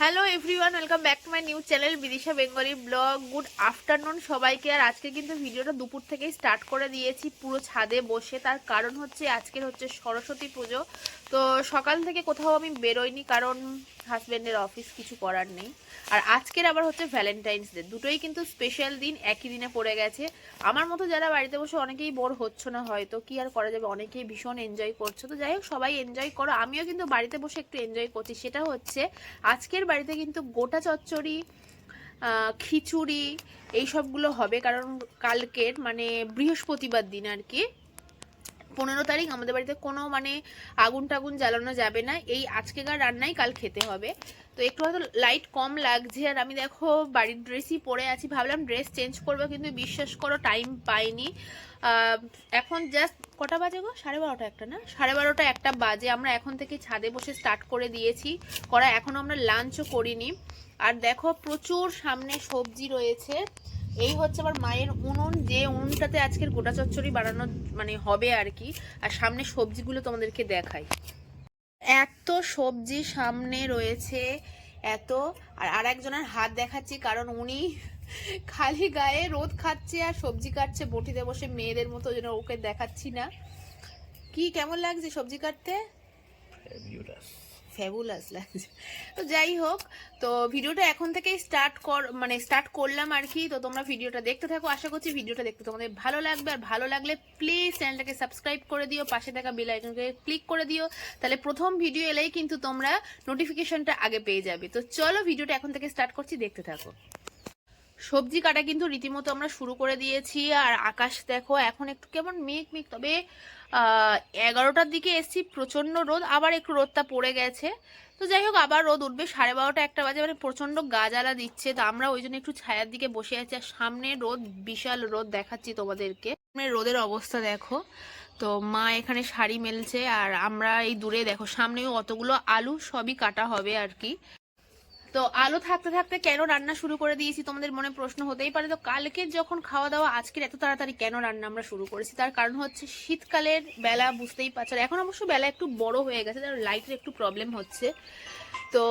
Hello everyone welcome back to my new channel Bidisha Bengali blog good afternoon সবাইকে। আর আজকে কিন্তু ভিডিওটা দুপুর থেকেই স্টার্ট করে দিয়েছি পুরো ছাদে বসে। তার কারণ হচ্ছে আজকের হচ্ছে সরস্বতী পুজো। তো সকাল থেকে কোথাও আমি বেরোইনি কারণ হাজব্যান্ডের অফিস কিছু করার নেই। আর আজকের আবার হচ্ছে ভ্যালেন্টাইন্স ডে দুটোই কিন্তু স্পেশাল দিন, একই দিনে পড়ে গেছে। আমার মতো যারা বাড়িতে বসে অনেকেই বোর হচ্ছে না হয়তো, কি আর করা যাবে? অনেকেই ভীষণ এনজয় করছ। তো যাই হোক, সবাই এনজয় করো। আমিও কিন্তু বাড়িতে বসে একটু এনজয় করছি। সেটা হচ্ছে আজকের বাড়িতে কিন্তু গোটা চচ্চড়ি খিচুড়ি, এই সবগুলো হবে। কারণ কালকের মানে বৃহস্পতিবার দিন আর কি। পনেরো তারিখ আমাদের বাড়িতে কোনো মানে আগুন টাগুন জ্বালানো যাবে না। এই আজকেকার রান্নাই কাল খেতে হবে। তো একটু হয়তো লাইট কম লাগছে। আর আমি দেখো বাড়ির ড্রেসই পরে আছি। ভাবলাম ড্রেস চেঞ্জ করব, কিন্তু বিশ্বাস করো টাইম পাইনি। এখন জাস্ট কটা বাজে গো? সাড়ে বারোটা একটা না? সাড়ে বারোটা একটা বাজে। আমরা এখন থেকে ছাদে বসে স্টার্ট করে দিয়েছি। করা এখনও আমরা লাঞ্চও করিনি। আর দেখো প্রচুর সামনে সবজি রয়েছে। এই হচ্ছে আবার মায়ের উনুন, যে উনুনটাতে আজকের গোটা চচ্চড়ি বানানো মানে হবে আর কি। আর সামনে সবজিগুলো তোমাদেরকে দেখাই। এত সবজি সামনে রয়েছে, এত। আর আর একজনের হাত দেখাচ্ছি, কারণ উনি খালি গায়ে রোদ খাচ্ছে আর সবজি কাটছে, বটিতে বসে মেয়েদের মতো জন্য ওকে দেখাচ্ছি না। কি, কেমন লাগছে সবজি কাটতে? ফ্যাবুলাস লাগছে। তো যাই হোক, তো ভিডিওটা এখন থেকেই স্টার্ট কর মানে স্টার্ট করলাম আর কি। তো তোমরা ভিডিওটা দেখতে থাকো। আশা করছি ভিডিওটা দেখতে তোমাদের ভালো লাগবে। আর ভালো লাগলে প্লিজ চ্যানেলটাকে সাবস্ক্রাইব করে দিও, পাশে থাকা বেল আইকনকে ক্লিক করে দিও। তাহলে প্রথম ভিডিও এলেই কিন্তু তোমরা নোটিফিকেশনটা আগে পেয়ে যাবে। তো চলো ভিডিওটা এখন থেকে স্টার্ট করছি। দেখতে থাকো। সবজি কাটা কিন্তু রীতিমতো আমরা শুরু করে দিয়েছি, আর আকাশ দেখো, এখন একটু কেমন মেঘ মেঘ, তবে এগারোটার দিকে এসছি প্রচণ্ড রোদ, আবার একটু রোদটা পড়ে গেছে। তো যাই হোক, আবার রোদ উঠবে, সাড়ে বারোটা, একটা বাজে মানে প্রচণ্ড গাজালা দিচ্ছে, তো আমরা ওই জন্য একটু ছায়ার দিকে বসে আছি, আর সামনে রোদ, বিশাল রোদ দেখাচ্ছি তোমাদেরকে। সামনে রোদের অবস্থা দেখো, তো মা এখানে শাড়ি মেলছে, আর আমরা এই দূরে দেখো, সামনেও অতগুলো আলু সবই কাটা হবে আর কি। তো আলো থাকতে থাকতে কেন রান্না শুরু করে দিয়েছি? তোমাদের মনে প্রশ্ন হতেই পারে। তো কালকে যখন খাওয়া দাওয়া, আজকের এত তাড়াতাড়ি কেন রান্না আমরা শুরু করেছি? তার কারণ হচ্ছে শীতকালের বেলা বুঝতেই পারছ। এখন অবশ্য বেলা একটু বড় হয়ে গেছে, তার লাইটের একটু প্রবলেম হচ্ছে। তো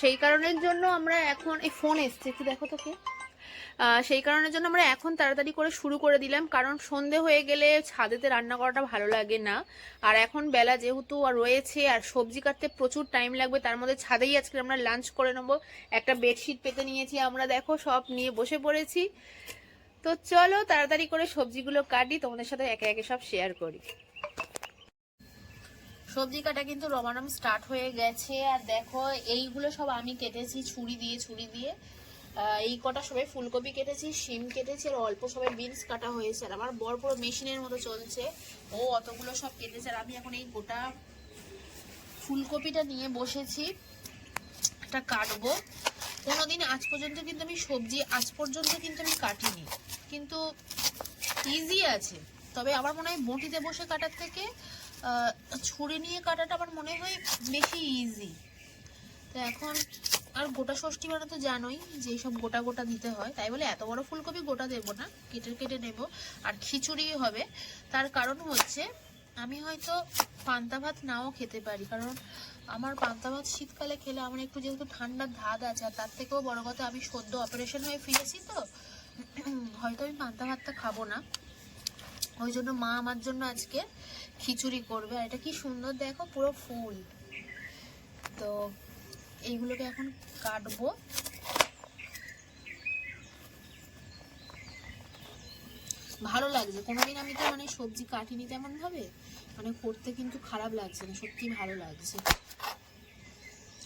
সেই কারণের জন্য আমরা এখন, এই ফোন এসছে, একটু দেখো তোকে। সেই কারণের জন্য আমরা এখন তাড়াতাড়ি করে শুরু করে দিলাম। কারণ সন্ধে হয়ে গেলে ছাদেতে রান্না করাটা ভালো লাগে না। আর এখন বেলা যেহেতু রয়েছে, আর সবজি কাটতে প্রচুর টাইম লাগবে, তার মধ্যে ছাদেই আজকে আমরা লাঞ্চ করে নেব। একটা বেডশিট পেতে নিয়েছি আমরা, দেখো, সব নিয়ে বসে পড়েছি। তো চলো, তাড়াতাড়ি করে সবজিগুলো কাটি, তোমাদের সাথে একে একে সব শেয়ার করি। সবজি কাটা কিন্তু রমানম স্টার্ট হয়ে গেছে, আর দেখো, এইগুলো সব আমি কেটেছি ছুরি দিয়ে ছুরি দিয়ে। এই কটা সবাই ফুলকপি কেটেছি, শিম কেটেছি আর অল্প সবাই বিনস কাটা হয়েছে আর আমার বড় বড় মেশিনের মতো চলছে। ও অতগুলো সব কেটেছে আর আমি এখন এই গোটা ফুলকপিটা নিয়ে বসেছি, এটা কাটবো। কোনোদিন আজ পর্যন্ত কিন্তু আমি সবজি, আজ পর্যন্ত কিন্তু আমি কাটিনি। কিন্তু ইজি আছে। তবে আমার মনে হয় বটিতে বসে কাটার থেকে ছুরি নিয়ে কাটাটা আমার মনে হয় বেশি ইজি তো এখন আর গোটা ষষ্ঠী মানে তো জানোই যে সব গোটা গোটা দিতে হয়। তাই বলে এত বড় ফুলকপি গোটা দেবো না, কেটে কেটে নেব। আর খিচুড়ি হবে। তার কারণ হচ্ছে, আমি হয়তো পান্তা ভাত নাও খেতে পারি। কারণ আমার পান্তা ভাত শীতকালে খেলে আমার একটু যেহেতু ঠান্ডার ধাত আছে, আর তার থেকেও বড় কথা, আমি সদ্য অপারেশন হয়ে ফিরেছি তো, হয়তো আমি পান্তা ভাতটা খাব না। ওই জন্য মা আমার জন্য আজকে খিচুড়ি করবে। আর এটা কি সুন্দর দেখো, পুরো ফুল। তো এইগুলোকে এখন কাটবো। ভালো লাগছে। কোনোদিন আমি তো মানে সবজি কাটিনি তেমন ভাবে মানে করতে কিন্তু খারাপ লাগছে না, সত্যি ভালো লাগছে।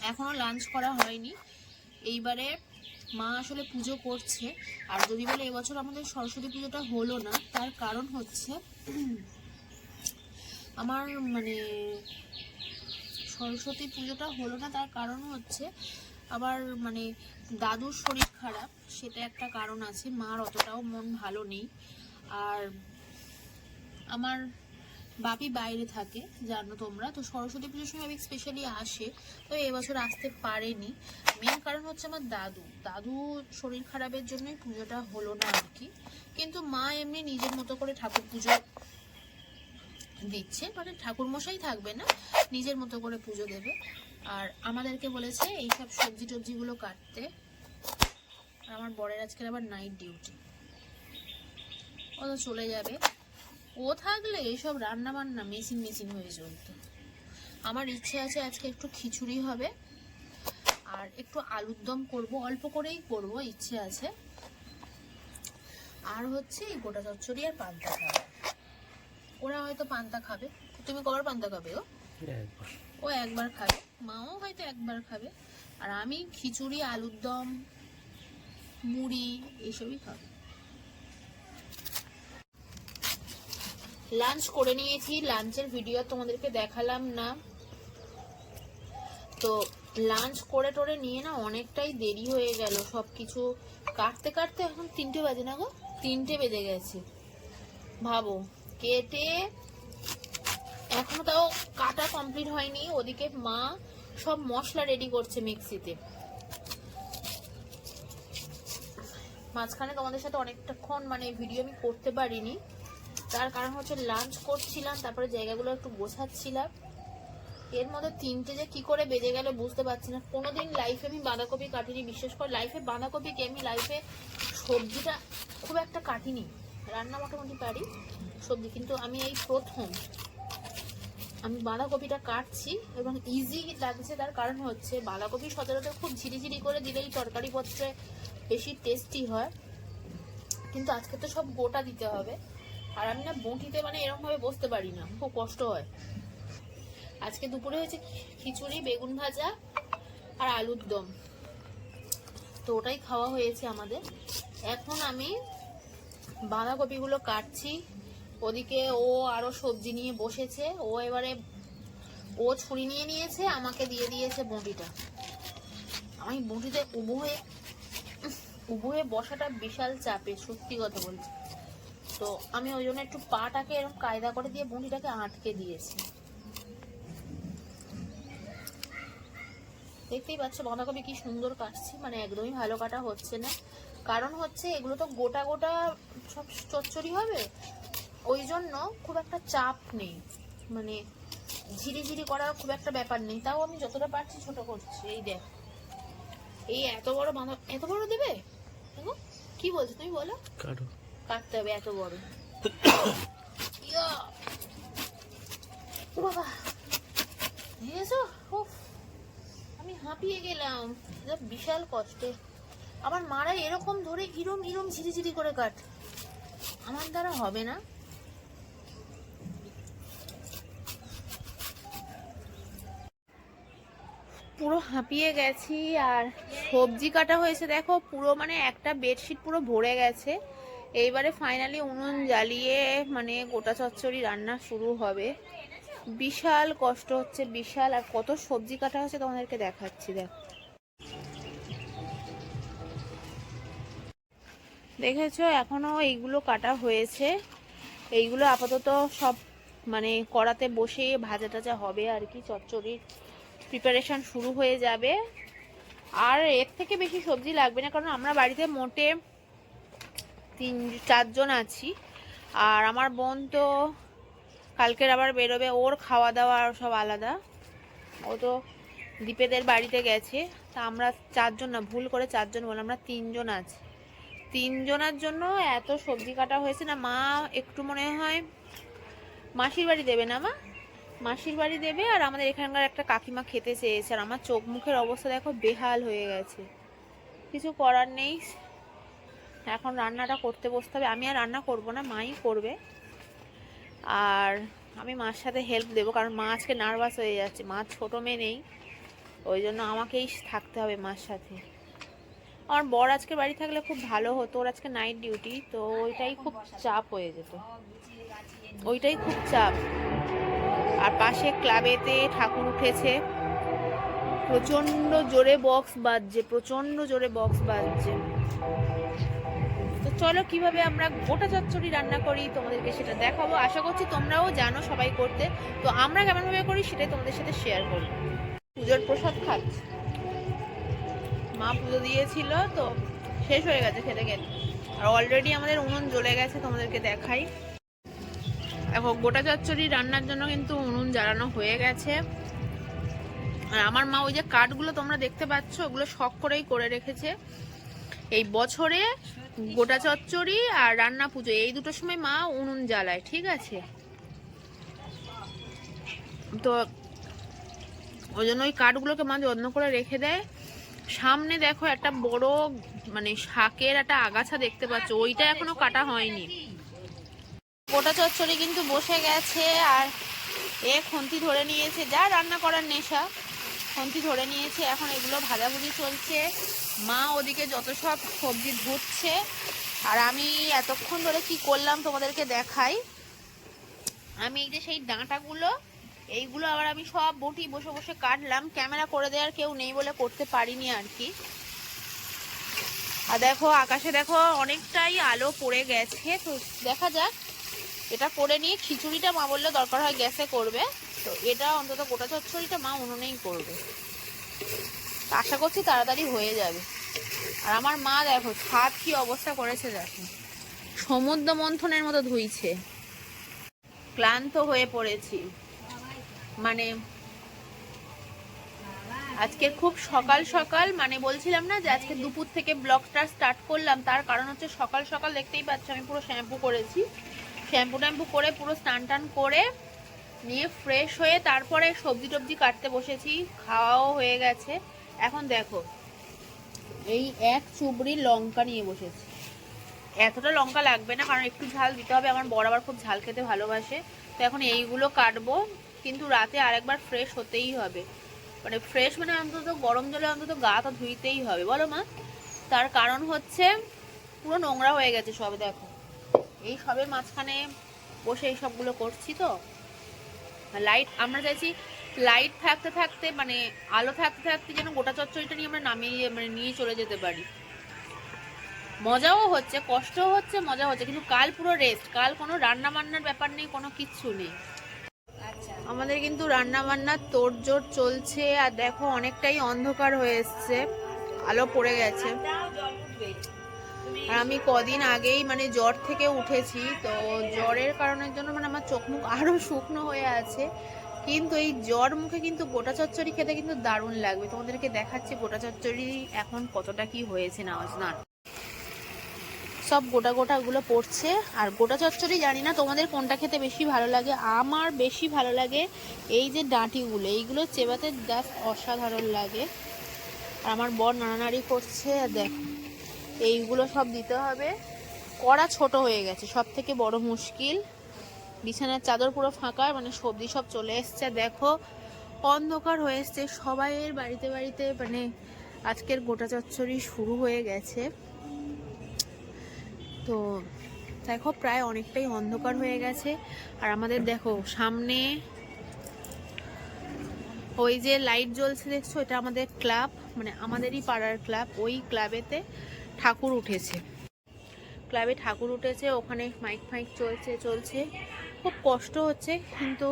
এখনও লাঞ্চ করা হয়নি। এইবারে মা আসলে পুজো করছে। আর যদি বলে এবছর আমাদের সরস্বতী পুজোটা হলো না, তার কারণ হচ্ছে, আমার মানে সরস্বতী পুজোটা হলো না, তার কারণ হচ্ছে আবার মানে দাদুর শরীর খারাপ, সেটা একটা কারণ আছে, মার অতটাও মন ভালো নেই। আর আমার বাপি বাইরে থাকে, জানো তোমরা, তো সরস্বতী পুজোর সময় আমি স্পেশালি আসে, তো এবছর আসতে পারেনি। মেন কারণ হচ্ছে আমার দাদু দাদু শরীর খারাপের জন্যই পুজোটা হলো না আর কি। কিন্তু মা এমনি নিজের মতো করে ঠাকুর পুজো দিচ্ছে মানে ঠাকুর মশাই থাকবে না, নিজের মতো করে পুজো দেবে। আর আমাদেরকে বলেছে, এইসব সবজি টবজিগুলো কাটতে। আমার বরের আজকের আবার নাইট ডিউটি ও তো চলে যাবে। ও থাকলে এইসব রান্না বান্না মেশিন মেশিন হয়ে চলতো। আমার ইচ্ছে আছে আজকে একটু খিচুড়ি হবে। আর একটু আলুর দম করব, অল্প করেই করব, ইচ্ছে আছে। আর হচ্ছে গোটা চচ্চড়ি আর পান্তা খাবে। ওরা হয়তো পান্তা খাবে। তুমি কবার পান্তা খাবে ও ও একবার খাবে। মাও হয়তো একবার খাবে। আর আমি খিচুড়ি আলুর দম মুড়ি এইসবই খাব। লাঞ্চ করে নিয়েছি। লাঞ্চের ভিডিও তোমাদেরকে দেখালাম না। তো লাঞ্চ করে টোরে নিয়ে না অনেকটাই দেরি হয়ে গেল। সব কিছু কাটতে কাটতে এখন তিনটে বাজে না গো? তিনটে বেজে গেছে। ভাবো। কেটে এখনও তাও কাটা কমপ্লিট হয়নি। ওদিকে মা সব মশলা রেডি করছে মিক্সিতে। মাঝখানে তোমাদের সাথে অনেকটাক্ষণ মানে ভিডিও আমি করতে পারিনি। তার কারণ হচ্ছে লাঞ্চ করছিলাম, তারপরে জায়গাগুলো একটু গোছাচ্ছিলাম। এর মধ্যে তিনটে যে কি করে বেজে গেল বুঝতে পারছি না। কোনোদিন লাইফে আমি বাঁধাকপি কাটিনি, বিশেষ করে লাইফে বাঁধাকপি কি আমি লাইফে সবজিটা খুব একটা কাটিনি। রান্না মোটামুটি পারি, সবজি, কিন্তু আমি এই প্রথম। আমি বাঁধাকপিটা কাটছি এবং ইজি লাগছে, তার কারণ হচ্ছে বাঁধাকপি সচরাচর খুব ঝিরিঝিরি করে দিলেই তরকারি পত্রে বেশি টেস্টি হয়। কিন্তু আজকে তো সব গোটা দিতে হবে। আর আমি না বঁটিতে মানে এরকমভাবে বসতে পারি না, খুব কষ্ট হয়। আজকে দুপুরে হয়েছে খিচুড়ি, বেগুন ভাজা আর আলুর দম। তো ওটাই খাওয়া হয়েছে আমাদের। এখন আমি বাঁধাকপিগুলো কাটছি। ওদিকে ও আরও সবজি নিয়ে বসেছে। ও এবারে ও ছুরি নিয়ে নিয়েছে, আমাকে দিয়ে দিয়েছে বঁটিটা। আমি বঁটিতে উভয়ে উভয়ে বসাটা বিশাল চাপে, সত্যি কথা বলছি। তো আমি ওই জন্য একটু পাটাকে এরকম কায়দা করে দিয়ে বঁটিটাকে আটকে দিয়েছি। দেখতেই পাচ্ছ, বাঁধাকপি কি সুন্দর কাটছি মানে একদমই ভালো কাটা হচ্ছে না। কারণ হচ্ছে এগুলো তো গোটা গোটা সব চচ্চড়ি হবে। ওই জন্য খুব একটা চাপ নেই। মানে ঝিরি ঝিরি করার খুব একটা ব্যাপার নেই। তাও আমি যতটা পারছি ছোট করছি। এই দেখ। এই এত বড় বাঁধা এত বড় দেবে? কি বলছো তুমি বলো? কাটো। কাটতে হবে এত বড়! বাবা! আমি হাঁপিয়ে গেলাম। বিশাল কষ্টে। আমার মারা এরকম ধরে ইরম ইরম ঝিরিঝিরি করে কাট। আমার দ্বারা হবে না। পুরো হাঁপিয়ে গেছি আর সবজি কাটা হয়েছে, দেখো, পুরো মানে একটা বেডশিট পুরো ভরে গেছে। এইবারে ফাইনালি উনুন জ্বালিয়ে মানে গোটা চচ্চড়ি রান্না শুরু হবে। বিশাল কষ্ট হচ্ছে, বিশাল। আর কত সবজি কাটা হচ্ছে তোমাদেরকে দেখাচ্ছি, দেখো। দেখেছ? এখনও এইগুলো কাটা হয়েছে। এইগুলো আপাতত সব মানে কড়াতে বসে ভাজা টাজা হবে আর কি। চচ্চড়ির প্রিপারেশন শুরু হয়ে যাবে। আর এর থেকে বেশি সবজি লাগবে না, কারণ আমরা বাড়িতে মোটে তিন, চারজন আছি। আর আমার বোন তো কালকের আবার বেরোবে, ওর খাওয়া দাওয়া আর সব আলাদা। ও তো দীপেদের বাড়িতে গেছে। তা আমরা চারজন না, ভুল করে চারজন বললাম, আমরা তিনজন আছি। তিনজনের জন্য এত সবজি কাটা হয়েছে না, মা একটু মনে হয় মাসির বাড়ি দেবে না মা? মাসির বাড়ি দেবে আর আমাদের এখানকার একটা কাকিমা খেতে চেয়েছে আর আমার চোখ মুখের অবস্থা দেখো বেহাল হয়ে গেছে। কিছু করার নেই। এখন রান্নাটা করতে বসতে হবে। আমি আর রান্না করব না, মাই করবে। আর আমি মার সাথে হেল্প দেবো কারণ মা আজকে নার্ভাস হয়ে যাচ্ছে। মা ছোটো মেয়ে নেই। ওই জন্য আমাকেই থাকতে হবে মার সাথে। আমার বর আজকে বাড়ি থাকলে খুব ভালো হতো। ওর আজকে নাইট ডিউটি তো ওইটাই খুব চাপ হয়ে যেত। ওইটাই খুব চাপ। আর পাশে ক্লাবেতে ঠাকুর উঠেছে। প্রচণ্ড জোরে বক্স বাজছে প্রচণ্ড জোরে বক্স বাজছে। তো চলো, কীভাবে আমরা গোটা চচ্চড়ি রান্না করি তোমাদেরকে সেটা দেখাবো। আশা করছি তোমরাও জানো সবাই করতে। তো আমরা কেমন ভাবে করি সেটাই তোমাদের সাথে শেয়ার করব পুজোর প্রসাদ খাচ্ছি। মা পুজো দিয়েছিল, তো শেষ হয়ে গেছে খেতে খেতে। আর অলরেডি আমাদের উনুন জ্বলে গেছে, তোমাদেরকে দেখাই। দেখো, গোটা চচ্চড়ি রান্নার জন্য কিন্তু উনুন জ্বালানো হয়ে গেছে। আর আমার মা ওই যে কাঠগুলো তোমরা দেখতে পাচ্ছ, ওগুলো শখ করেই করে রেখেছে। এই বছরে গোটা চচ্চড়ি আর রান্না পুজো, এই দুটোর সময় মা উনুন জ্বালায়, ঠিক আছে? তো ওই জন্য ওই কাঠগুলোকে মা যত্ন করে রেখে দেয়। সামনে দেখো একটা বড় মানে শাকের একটা আগাছা দেখতে পাচ্ছ। ওইটা এখনও কাটা হয়নি। গোটা চচ্চড়ি কিন্তু বসে গেছে, আর এ খন্তি ধরে নিয়েছে। যা রান্না করার নেশা, খন্তি ধরে নিয়েছে। এখন এগুলো ভাজাভুজি চলছে। মা ওদিকে যত সব সবজি ধুচ্ছে। আর আমি এতক্ষণ ধরে কি করলাম তোমাদেরকে দেখাই। আমি এই যে সেই ডাঁটাগুলো এইগুলো আবার আমি সব বটি বসে বসে কাটলাম। ক্যামেরা করে দেওয়ার কেউ নেই বলে করতে পারিনি আর কি। আর দেখো, আকাশে দেখো, অনেকটাই আলো পড়ে গেছে। তো দেখা যাক, এটা করে নিয়ে খিচুড়িটা মা বললে দরকার হয় গ্যাসে করবে। তো এটা অন্তত গোটা চচ্চড়িটা মা উনুনেই করবে। আশা করছি তাড়াতাড়ি হয়ে যাবে। আর আমার মা দেখো, ছাদ কি অবস্থা করেছে দেখো। সমুদ্র মন্থনের মতো ধুইছে। ক্লান্ত হয়ে পড়েছি। মানে আজকে খুব সকাল সকাল মানে বলছিলাম না যে আজকে দুপুর থেকে ব্লগটা স্টার্ট করলাম, তার কারণ হচ্ছে সকাল সকাল দেখতেই পাচ্ছ আমি পুরো শ্যাম্পু করেছি। শ্যাম্পু ট্যাম্পু করে পুরো স্নান টান করে নিয়ে ফ্রেশ হয়ে তারপরে সবজি টবজি কাটতে বসেছি, খাওয়াও হয়ে গেছে। এখন দেখো, এই এক চুবড়ি লঙ্কা নিয়ে বসেছি। এতটা লঙ্কা লাগবে না, কারণ একটু ঝাল দিতে হবে, আমার বড় আবার খুব ঝাল খেতে ভালোবাসে। তো এখন এইগুলো কাটবো কিন্তু রাতে আরেকবার ফ্রেশ হতেই হবে। মানে ফ্রেশ মানে অন্তত গরম জলে অন্তত গা তো ধুইতেই হবে। বলো মা? তার কারণ হচ্ছে পুরো নোংরা হয়ে গেছে সব, দেখো। এই সবের মাঝখানে বসে এই সবগুলো করছি তো। লাইট আমরা চাইছি লাইট থাকতে থাকতে মানে আলো থাকতে থাকতে যেন গোটা চচ্চড়িটা নিয়ে আমরা নামিয়ে মানে নিয়ে চলে যেতে পারি। মজাও হচ্ছে, কষ্টও হচ্ছে, মজা হচ্ছে, কিন্তু কাল পুরো রেস্ট কাল কোনো রান্না বান্নার ব্যাপার নেই, কোনো কিচ্ছু নেই। আমাদের কিন্তু রান্না বান্নার তোড়জোড় চলছে আর দেখো অনেকটাই অন্ধকার হয়ে এসছে। আলো পড়ে গেছে। আর আমি কদিন আগেই মানে জ্বর থেকে উঠেছি, তো জ্বরের কারণের জন্য মানে আমার চোখ মুখ আরও শুকনো হয়ে আছে। কিন্তু এই জ্বর মুখে কিন্তু গোটা চচ্চড়ি খেতে কিন্তু দারুণ লাগবে। তোমাদেরকে দেখাচ্ছি গোটা চচ্চড়ি এখন কতটা কি হয়েছে না না সব গোটা গোটা গুলো পড়ছে। আর গোটা চচ্চড়ি জানি না তোমাদের কোনটা খেতে বেশি ভালো লাগে। আমার বেশি ভালো লাগে এই যে ডাঁটিগুলো, এইগুলো চেবাতে জাস্ট অসাধারণ লাগে। আর আমার বর নাড়ানাড়ি করছে, আর দেখো, এইগুলো সব দিতে হবে। কড়া ছোট হয়ে গেছে সব থেকে বড় মুশকিল। বিছানার চাদর পুরো ফাঁকা মানে সবজি সব চলে এসছে। দেখো, অন্ধকার হয়ে এসছে। সবাইয়ের বাড়িতে বাড়িতে মানে আজকের গোটা চচ্চড়ি শুরু হয়ে গেছে। তো দেখো প্রায় অনেকটাই অন্ধকার হয়ে গেছে। আর আমাদের দেখো, সামনে ওই যে লাইট জ্বলছে, দেখছ? এটা আমাদের ক্লাব মানে আমাদেরই পাড়ার ক্লাব। ওই ক্লাবেতে ঠাকুর উঠেছে। ক্লাবে ঠাকুর উঠেছে, ওখানে মাইক ফাইক চলছে চলছে। খুব কষ্ট হচ্ছে, কিন্তু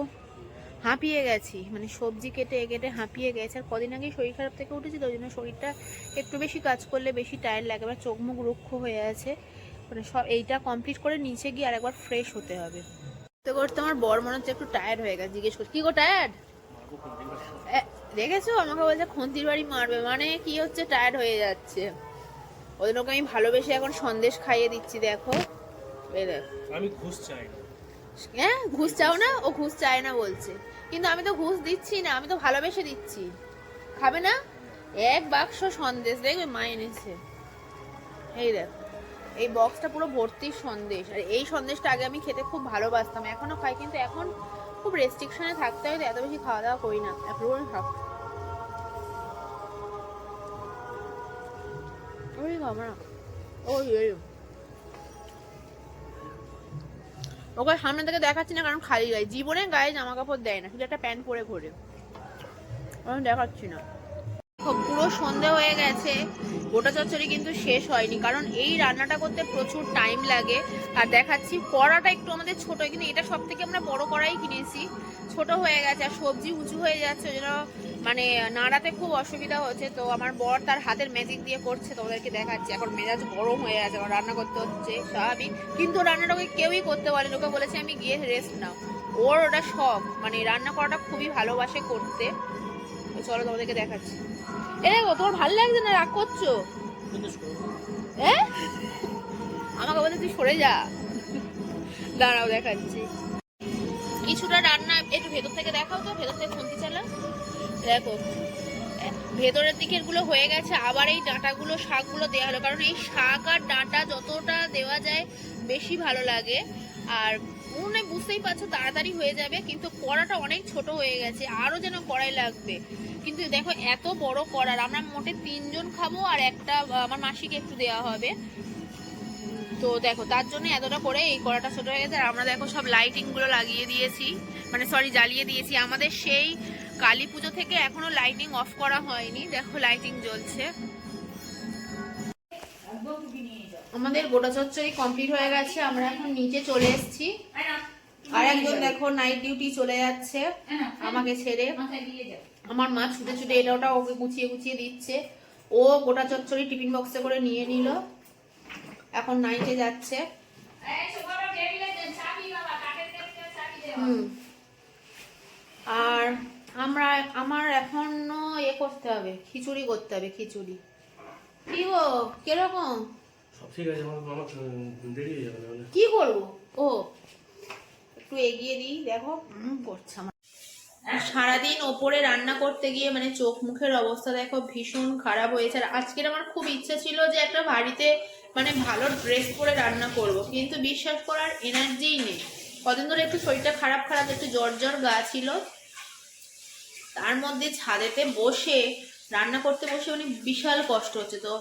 হাঁপিয়ে গেছি। মানে সবজি কেটে কেটে হাঁপিয়ে গেছে। আর কদিন আগেই শরীর খারাপ থেকে উঠেছি, তো ওই জন্য শরীরটা একটু বেশি কাজ করলে বেশি টায়ার লাগে এবার চোখ মুখ রুক্ষ হয়ে আছে। মানে সব এইটা কমপ্লিট করে নিচে গিয়ে আর একবার ফ্রেশ হতে হবে। তো করতে আমার বর মনে হচ্ছে একটু টায়ার্ড হয়ে গেছে জিজ্ঞেস করছি কি গো টায়ার্ড দেখেছ? আমাকে বলছে খন্তির বাড়ি মারবে। মানে কি হচ্ছে? টায়ার্ড হয়ে যাচ্ছে। ওদের ওকে আমি ভালোবেসে এখন সন্দেশ খাইয়ে দিচ্ছি দেখো। এই দেখো। আমি ঘুষ চাই হ্যাঁ? ঘুষ চাও না? ও ঘুষ চায় না বলছে। কিন্তু আমি তো ঘুষ দিচ্ছি না আমি তো ভালোবেসে দিচ্ছি। খাবে না? এক বাক্স সন্দেশ দেখবে মা এনেছে। এই দেখ। এই বক্সটা পুরো ভর্তি সন্দেশ। আর এই সন্দেশটা আগে আমি খেতে খুব ভালোবাসতাম, এখনও খাই, কিন্তু এখন খুব রেস্ট্রিকশনে থাকতে হয় এত বেশি খাওয়া দাওয়া করি না। এখন খাও ওই ওই ওকে সামনে থেকে দেখাচ্ছি না, কারণ খালি গায়ে। জীবনে গায়ে জামা কাপড় দেয় না, শুধু একটা প্যান্ট পরে ঘোরে। আমি দেখাচ্ছি না। পুরো সন্ধে হয়ে গেছে গোটা চচ্চড়ি কিন্তু শেষ হয়নি, কারণ এই রান্নাটা করতে প্রচুর টাইম লাগে। আর দেখাচ্ছি কড়াটা একটু আমাদের ছোট, কিন্তু এটা সব থেকে আমরা বড় কড়াই কিনেছি। ছোট হয়ে গেছে, আর সবজি উঁচু হয়ে যাচ্ছে, ওই মানে নাড়াতে খুব অসুবিধা হচ্ছে। তো আমার বর তার হাতের ম্যাজিক দিয়ে করছে তোমাদেরকে দেখাচ্ছি। এখন মেজাজ গরম হয়ে আছে আমার রান্না করতে হচ্ছে স্বাভাবিক। কিন্তু রান্নাটা ওকে কেউই করতে পারে ওকে বলেছে আমি গিয়ে রেস্ট নাও। ওর ওটা শখ মানে রান্না করাটা খুবই ভালোবাসে করতে। চলো তোমাদেরকে দেখাচ্ছি। এ দেখো, তোমার ভালো লাগছে না? রাগ করছ? এ? আমাকে বলতে তুই সরে যা। দাঁড়াও, দেখাচ্ছি। কিছুটা রান্না একটু ভেতর থেকে দেখাও তো, ভেতর থেকে খুন্তি চালা। দেখো, ভেতরের দিকেরগুলো হয়ে গেছে, আবার এই ডাঁটাগুলো, শাকগুলো দেওয়া হলো। কারণ এই শাক আর ডাঁটা যতটা দেওয়া যায়, বেশি ভালো লাগে। আর বুঝতেই পারছ, তাড়াতাড়ি হয়ে যাবে, কিন্তু কড়াটা অনেক ছোট হয়ে গেছে, আরও যেন কড়াই লাগবে। কিন্তু দেখো, এত বড় কড়ার, আমরা মোটে তিনজন খাব আর একটা আমার মাসিকে একটু দেওয়া হবে। তো দেখো, তার জন্য এতটা করে এই কড়াটা ছোট হয়ে গেছে, আর আমরা দেখো সব লাইটিংগুলো লাগিয়ে দিয়েছি মানে সরি জ্বালিয়ে দিয়েছি। আমাদের সেই কালী পুজো থেকে এখনও লাইটিং অফ করা হয়নি, দেখো লাইটিং জ্বলছে। আমাদের গোটা চচ্চড়ি কমপ্লিট হয়ে গেছে, আমরা এখন নিচে চলে এসেছি। আর একজন দেখো নাইট ডিউটি চলে যাচ্ছে আমাকে ছেড়ে। আমার মা ছুটে ছুটে এটা ওটা ওকে গুছিয়ে গুছিয়ে দিচ্ছে। ও গোটা চচ্চড়ি টিফিন বক্সে করে নিয়ে নিল। এখন নাইটে যাচ্ছে। হুম। আর আমরা আমার এখনও এ করতে হবে খিচুড়ি করতে হবে খিচুড়ি। কি গো কীরকম? সব ঠিক আছে আমার আমার দেরি হয়ে যাবে কি করব? ও একটু এগিয়ে দিই, দেখো করছে আমার। সারাদিন ওপরে রান্না করতে গিয়ে মানে চোখ মুখের অবস্থা দেখো ভীষণ খারাপ হয়েছে। আর আজকের আমার খুব ইচ্ছা ছিল যে একটা বাড়িতে মানে ভালো ড্রেস পরে রান্না করব, কিন্তু বিশ্বাস করার এনার্জিই নেই। কদিন ধরে একটু শরীরটা খারাপ খারাপ, একটু জ্বর জ্বর গা ছিল। তার মধ্যে ছাদেতে বসে, রান্না করতে বসে মানে বিশাল কষ্ট হচ্ছে। তো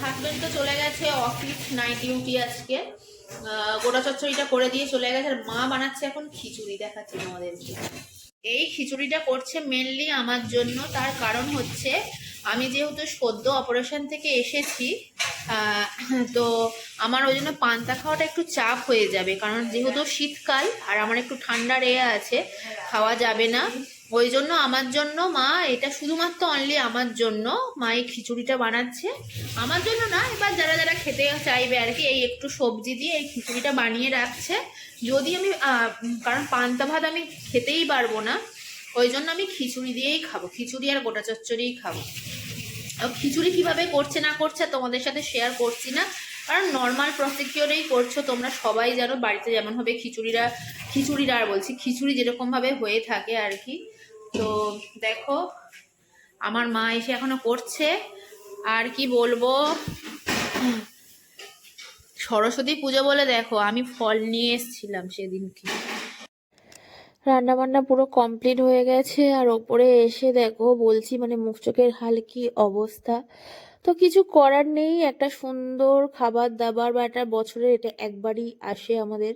হাজবেন্ড তো চলে গেছে অফিস নাইট ডিউটি আজকে। গোটা চচ্চড়িটা করে দিয়ে চলে গেছে আর মা বানাচ্ছে এখন খিচুড়ি, দেখাচ্ছে আমাদেরকে এই খিচুড়িটা করছে মেনলি আমার জন্য, তার কারণ হচ্ছে আমি যেহেতু সদ্য অপারেশন থেকে এসেছি তো আমার ওই জন্য পান্তা খাওয়াটা একটু চাপ হয়ে যাবে, কারণ যেহেতু শীতকাল আর আমার একটু ঠান্ডার এ আছে, খাওয়া যাবে না। ওই জন্য আমার জন্য মা, এটা শুধুমাত্র অনলি আমার জন্য, মা এই খিচুড়িটা বানাচ্ছে। আমার জন্য না, এবার যারা যারা খেতে চাইবে আর কি, এই একটু সবজি দিয়ে এই খিচুড়িটা বানিয়ে রাখছে। যদি আমি কারণ পান্তা ভাত আমি খেতেই পারব না, ওই জন্য আমি খিচুড়ি দিয়েই খাব। খিচুড়ি আর গোটা চচ্চড়িই খাব। খিচুড়ি কীভাবে করছে না করছে তোমাদের সাথে শেয়ার করছি না। কারণ নর্মাল প্রসিকিওরেই করছ তোমরা সবাই জানো, বাড়িতে যেমন হবে খিচুড়িরা খিচুড়িরা আর বলছি, খিচুড়ি যেরকমভাবে হয়ে থাকে আর কি। তো দেখো, আমার মা এসে এখনও করছে। আর কি বলব? সরস্বতী পুজো বলে দেখো, আমি ফল নিয়ে এসেছিলাম সেদিনকে। রান্না বান্না পুরো কমপ্লিট হয়ে গেছে, আর ওপরে এসে দেখো, বলছি মানে মুখ চোখের হাল কি অবস্থা। তো কিছু করার নেই, একটা সুন্দর খাবার দাবার বা একটা বছরে এটা একবারই আসে আমাদের।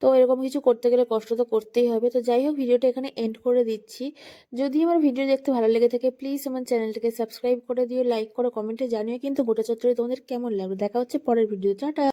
তো এরকম কিছু করতে গেলে কষ্ট তো করতেই হবে। তো যাই হোক, ভিডিওটা এখানে এন্ড করে দিচ্ছি। যদি আমার ভিডিও দেখতে ভালো লেগে থাকে প্লিজ আমার চ্যানেলটাকে সাবস্ক্রাইব করে দিও লাইক করো কমেন্টে জানিও। কিন্তু গোটা চত্বরে তোমাদের কেমন লাগবে দেখা হচ্ছে পরের ভিডিও টাটা!